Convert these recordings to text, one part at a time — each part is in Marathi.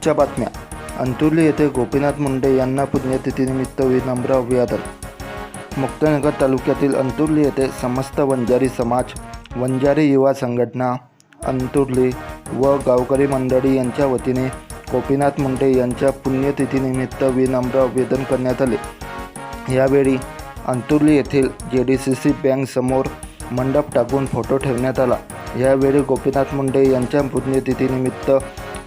आजच्या बातम्या. अंतुर्ली येथे गोपीनाथ मुंडे यांना पुण्यतिथीनिमित्त विनम्र अभिवादन. मुक्तानगर तालुक्यातील अंतुर्ली येथे समस्त वंजारी समाज वंजारी युवा संघटना अंतुर्ली व गावकरी मंडळी यांच्या वतीने गोपीनाथ मुंडे यांच्या पुण्यतिथीनिमित्त विनम्र अभिवादन करण्यात आले. यावेळी अंतुर्ली येथील जे डी सी सी बँकसमोर मंडप टाकून फोटो ठेवण्यात आला. यावेळी गोपीनाथ मुंडे यांच्या पुण्यतिथीनिमित्त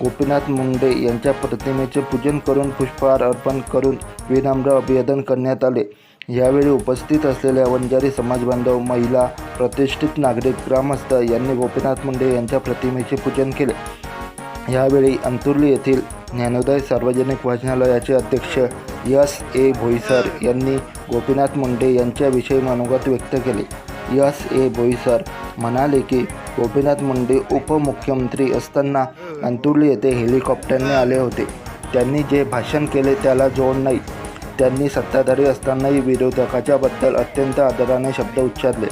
गोपीनाथ मुंडे यांच्या प्रतिमेचे पूजन करून पुष्पहार अर्पण करून विनम्र अभिवादन करण्यात आले. यावेळी उपस्थित असलेल्या वंजारी समाजबांधव महिला प्रतिष्ठित नागरिक ग्रामस्थ यांनी गोपीनाथ मुंडे यांच्या प्रतिमेचे पूजन केले. यावेळी अंतुर्ली येथील ज्ञानोदय सार्वजनिक वाचनालयाचे अध्यक्ष यस ए भोईसर यांनी गोपीनाथ मुंडे यांच्याविषयी मनोगत व्यक्त केले. यस ए भोईसर म्हणाले की गोपीनाथ मुंडे उपमुख्यमंत्री असताना अंतुर्ली येथे हेलिकॉप्टरने आले होते. त्यांनी जे भाषण केले त्याला जोड नाही. त्यांनी सत्ताधारी असतानाही विरोधकाच्याबद्दल अत्यंत आदराने शब्द उच्चारले.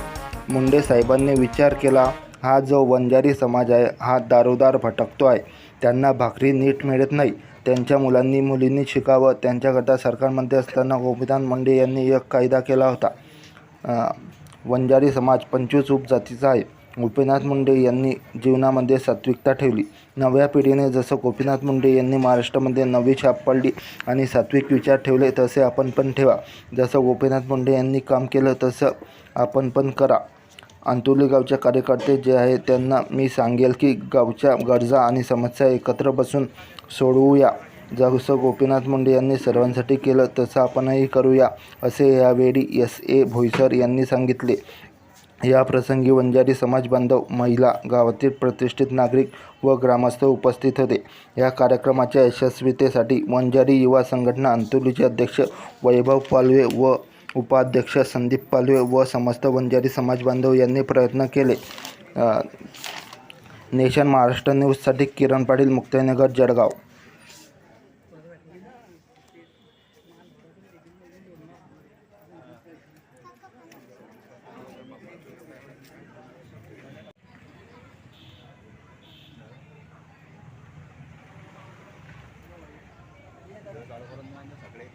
मुंडे साहेबांनी विचार केला हा जो वंजारी समाज आहे हा दारोदार भटकतो आहे. त्यांना भाकरी नीट मिळत नाही. त्यांच्या मुलांनी मुलींनी शिकावं. त्यांच्याकरता सरकारमध्ये असताना गोपीनाथ मुंडे यांनी एक कायदा केला होता. वंजारी समाज पंचवीस उपजातीचा आहे. गोपीनाथ मुंडे यांनी जीवनामध्ये सात्विकता ठेवली. नव्या पिढीने जसं गोपीनाथ मुंडे यांनी महाराष्ट्रामध्ये नवी छाप पडली आणि सात्विक विचार ठेवले तसे आपण पण ठेवा. जसं गोपीनाथ मुंडे यांनी काम केलं तसं आपण पण करा. अंतुर्ली गावचे कार्यकर्ते जे आहे त्यांना मी सांगेल की गावच्या गरजा आणि समस्या एकत्र बसून सोडवूया. जसं गोपीनाथ मुंडे यांनी सर्वांसाठी केलं तसं आपणही करूया असे यावेळी एस ए भोईसर यांनी सांगितले. या प्रसंगी वंजारी समाज बांधव महिला गावातील प्रतिष्ठित नागरिक व ग्रामस्थ उपस्थित होते. या कार्यक्रमाच्या यशस्वीतेसाठी वंजारी युवा संघटना अंतुलीचे अध्यक्ष वैभव पालवे व उपाध्यक्ष संदीप पालवे व समस्त वंजारी समाज बांधव यांनी प्रयत्न केले. नेशन महाराष्ट्र न्यूजसाठी किरण पाटील मुक्ताईनगर जळगाव. गाडोपर्यंत सगळे